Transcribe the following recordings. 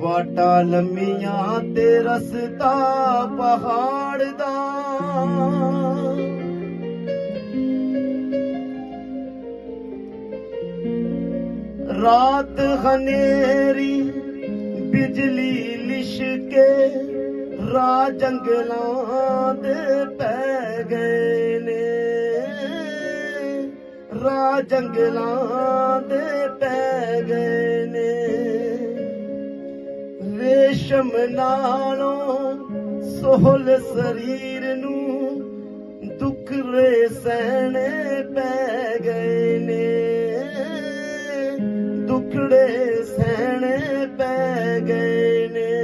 ਵਾਟਾ ਲੰਮੀਆਂ ਤੇ ਰਸਤਾ ਪਹਾੜ ਦਾ। ਰਾਤ ਹਨੇਰੀ, ਬਿਜਲੀ ਲਿਸ਼ਕੇ ਰਾ ਜੰਗਲਾਂ ਦੇ ਪੈ ਗਏ ਨੇ। ਰਾ ਜੰਗਲਾਂ ਰੇਸ਼ਮ ਨਾਲੋਂ ਸੋਹਲ ਸਰੀਰ ਨੂੰ ਦੁੱਖ ਸਹਿਣੇ ਪੈ ਗਏ ਨੇ। ਦੁਖੜੇ ਸਹਿਣੇ ਪੈ ਗਏ ਨੇ।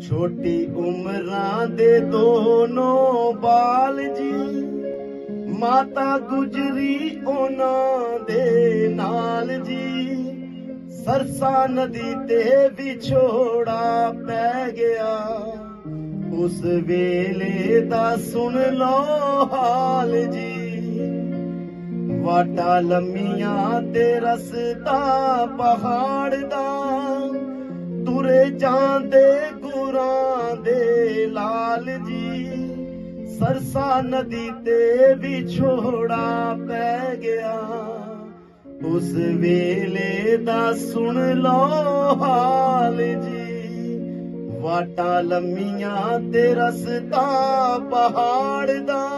ਛੋਟੀ ਉਮਰਾਂ ਦੇ ਦੋਨੋਂ ਬਾਲ ਜੀ ਮਾਤਾ ਗੁਜਰੀ ਉਹਨਾਂ ਦੇ ਨਾਲ ਜੀ। ਸਰਸਾ ਨਦੀ ਤੇ ਵਿਛੋੜਾ ਪੈ ਗਿਆ। ਉਸ ਵੇਲੇ ਦਾ ਸੁਣ ਲਓ ਹਾਲ ਜੀ। ਵਾਟਾ ਲੰਮੀਆਂ ਤੇ ਰਸਤਾ ਪਹਾੜ ਦਾ। ਤੁਰੇ ਜਾਂਦੇ ਗੁਰਾਂ ਦੇ ਲਾਲ ਜੀ। ਸਰਸਾ ਨਦੀ ਤੇ ਵਿਛੋੜਾ ਪੈ ਗਿਆ। ਉਸ ਵੇਲੇ ਦਾ ਸੁਣ ਲਓ ਹਾਲ ਜੀ। ਵਾਟਾਂ ਲੰਮੀਆਂ ਤੇ ਰਸਤਾ ਪਹਾੜ ਦਾ।